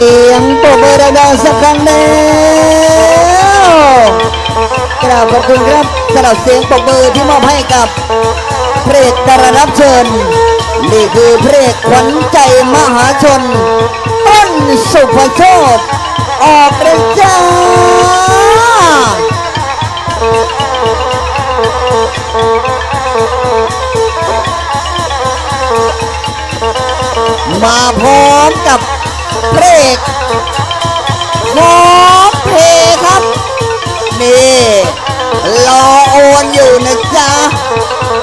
เอียงปรบมือดังๆสักครั้งแล้วกราบขอบคุณครับสำหรับเสียงปรบมือที่มอบให้กับเพระเอกดารารับเชิญ นี่คือเพระเอกขวัญใจมหาชน ต้นสุภโชตออกเลยจ้ามาพร้อมกับ พ่อมเพครับนี่รอโอนอยู่นะจ๊ะ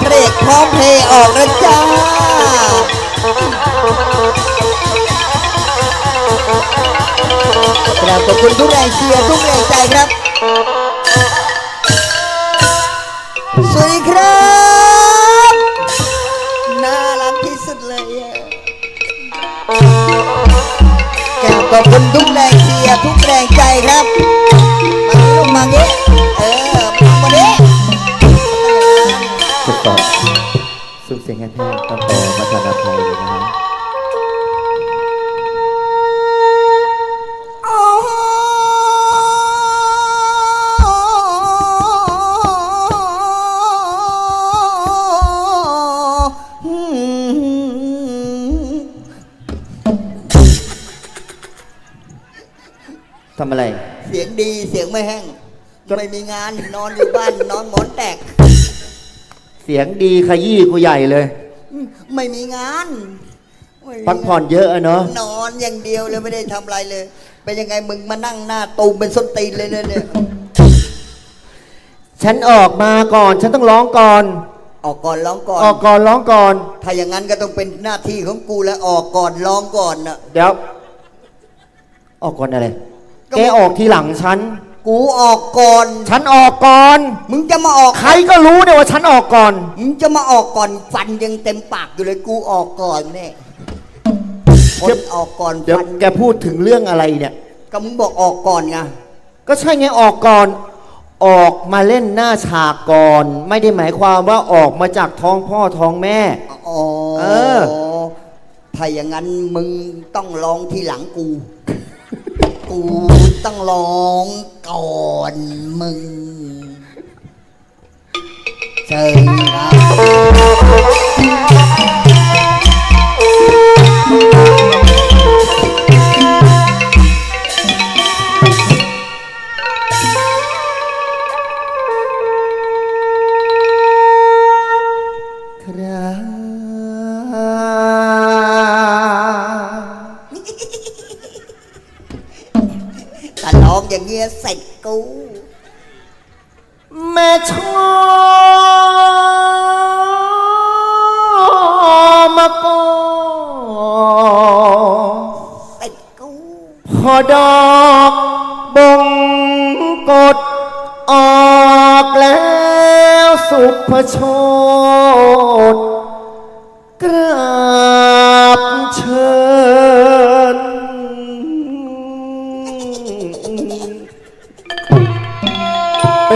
เพลงพร้อมเพออกนะจ๊ะกราบขอบคุณทุกแรงเชียร์ทุกแรงใจครับ สวัสดีครับ น่ารักที่สุดเลยแกขอบคุณทุกแรง ยร์ทุกแรงใจครับ มาลงมาเงี้เออมามาเด้สุดต่อสุดเสียงแห้งๆต้องต่อมาจากอภัยเลยนะฮะ ทำอะไร เสียงดีเสียงไม่แห้ง ไม่มีงานนอนอยู่บ้าน นอนหมอนแตก เสียงดีขยี้กูใหญ่เลย ไม่มีงานไม่มีพักผ่อนเยอะอะเนาะ นอนอย่างเดียวเลยไม่ได้ทำอะไรเลย เป็นยังไงมึงมานั่งหน้าตูมเป็นส้นตีนเลยเนี่ยเนี่ยฉันออกมาก่อน ฉันต้องร้องก่อน ออกก่อนร้องก่อน ออกก่อนร้องก่อน ถ้าอย่างนั้นก็ต้องเป็นหน้าที่ของกูแล้วออกก่อนร้องก่อนนะเดี๋ยว ออกก่อนอะไรก็ แกออกทีหลังฉัน กูออกก่อน ฉันออกก่อน มึงจะมาออก ใครก็รู้เนี่ยว่าฉันออกก่อน มึงจะมาออกก่อนฟันยังเต็มปากอยู่เลยกูออกก่อนเนี่ยคเดี๋ยนวออกก่อนเดี๋ยวฟันแกพูดถึงเรื่องอะไรเนี่ย ก็มึงบอกออกก่อนไงก็ใช่ไงออกก่อน ออกมาเล่นหน้าฉากก่อน ไม่ได้หมายความว่าออกมาจากท้องพ่อท้องแม่ อ๋อเออ ถ้าอย่างนั้นมึงต้องร้องทีหลังกู กูต้องร้องก่อนมึงเชิญครับ ยเงี้ยสร็จกู แม่ชอบมาก่อ เสร็จกู พอดอกบงกดออกแล้วสุภโชดกราบเชิ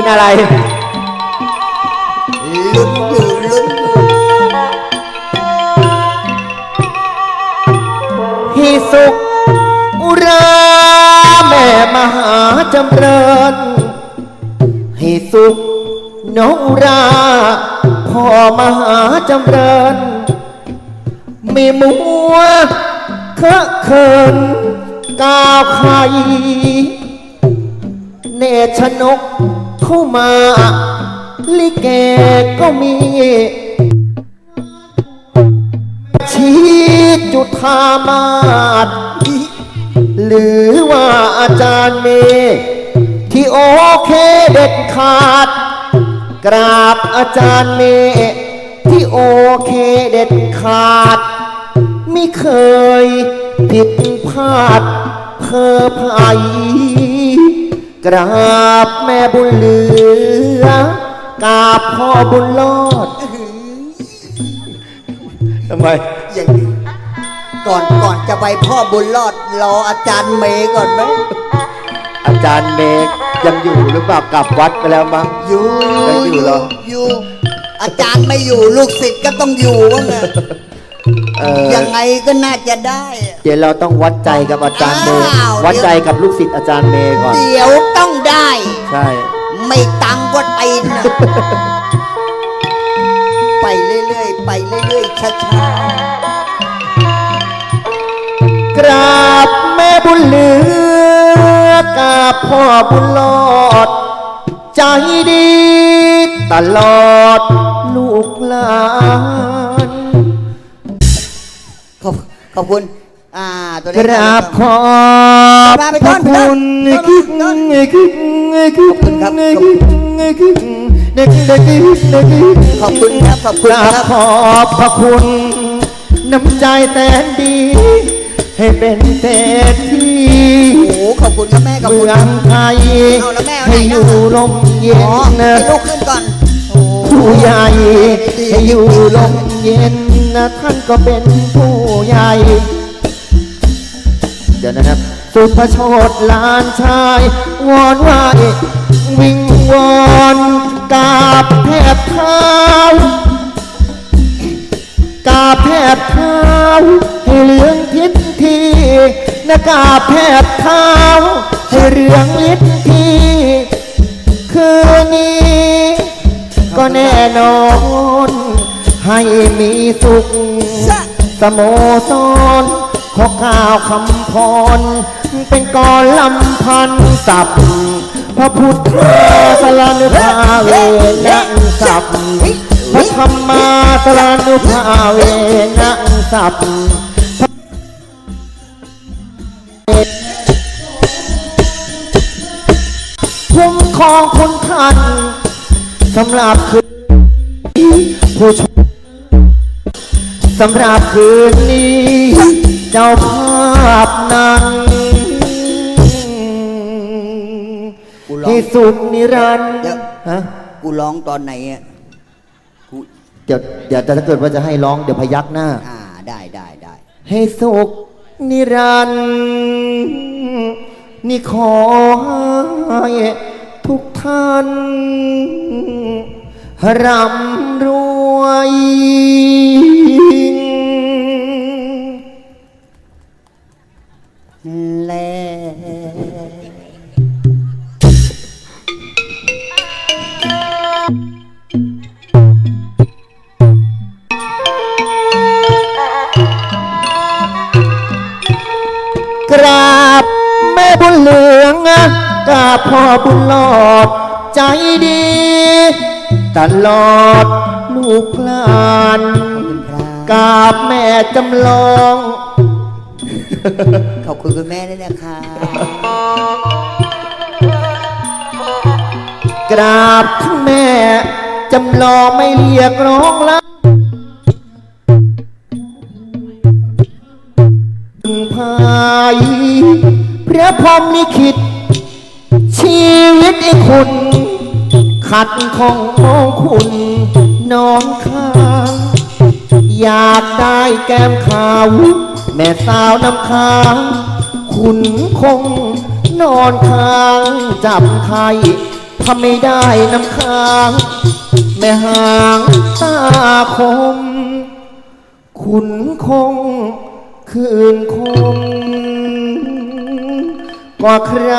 อะไร ลุ้นอยู่ลุ้นอยู่พี่สุขอุราแม่มหาจำเริญให้สุขนอุราพ่อมหาจำเริญไม่มัวเคอะเขินก้าวไขเนชนก เข้ามา ลิเกก็มีชี้จุธามาศหรือว่าอาจารย์เมที่โอเคเด็ดขาด กราบอาจารย์เมที่โอเคเด็ดขาด ไม่เคยผิดพลาดเพอภัย กราบแม่บุญเหลือกราบพ่อบุญรอดทำไม อย่างนี้ก่อนก่อนจะไปพ่อบุญรอดรออาจารย์เมย์ก่อนไหมอาจารย์เมฆยังอยู่หรือเปล่ากลับวัดไปแล้วมั้งอยู่ยังอยู่เหรออยู่ อาจารย์ไม่อยู่ลูกศิษย์ก็ต้องอยู่ว่างไงเออยังไงก็น่าจะได้อะ เดี๋ยวเราต้องวัดใจกับอาจารย์เมย์อ้าว วัดใจกับลูกศิษย์อาจารย์เมย์ก่อน เดี๋ยวต้องได้ ใช่ ไม่ตังก็ตีนนะไปเรื่อยๆ ไปเรื่อยๆ ช้ากราบแม่บุญเหลือกราบพ่อบุญรอด ใจดีตลอดลูกหลาน ๆ ขอบขอบคุณ อ่าตัวกเล็กราบขอบพระคุณก่อนคิกไปก่อนคิกคิกคิกขอบคุณครับคิกคิกเด็กเด็กเด็กเด็กขอบคุณครับขอบคุณราครับ ขอบพระคุณ น้ำใจแสนดี ให้เป็นเศรษฐีโอ้โหขอบคุณครับแม่ขอบเมืคุณอครังบ ไทยเอาแล้วแม่เอาไหน ให้อยู่ลมเย็อ๋อนให้ลูกขึ้นก่อนโอ้ผู้ใหญ่ให้อยู่ลมเย็นนะท่านก็เป็นผู้ใหญ่ ดี๋ยวนะครับ สุภโชดหลานชาย วอนไหววิงวอนกราบแทบเท้ากราบแทบเท้าให้เหลืองทิศทีนะกราบแทบเท้าให้เหลืองลิศทีคืนนี้ ก็แน่นอน ให้มีสุขสโมสร ขอข่าวคำพร เป็นกรลำพันสับพระพุทธสรนุภาเวนังสับพระธรรมาสรนุภาเวนังสับคุ้มครองคุณท่านสำหรับคืนนี้ผู้ชมสำหรับคืนนี้ เจ้าภาพนั้นกูร้องที่สุดนิรันดร์เดี๋ยวฮะกูร้องตอนไหนอะกูเดี๋ยวเดี๋ยวแต่ถ้าเกิดว่าจะให้ร้องเดี๋ยวพยักหน้า อ่าได้ได้ได้ให้สุขนิรันดร์นี่ขอให้ทุกท่านร่ำรวย พ่อบุญหลอด ใจดี ตลอดลูกหลานครับกราบแม่จำลอง ขอบคุณคุณแม่ด้วยนะคะ กราบทั้งแม่ จำลองไม่เรียกร้องละพายพระพรหมลิขิต ชีวิตไอ้คุณ ขัดของมองคุณน้องข้างอยากได้แก้มขาว แม่สาวน้ำค้างคุณคงนอนค้างจับไข่ทำไม่ได้น้ำค้าง แม่หางตาคม คุณคงคืนคง กว่าใคร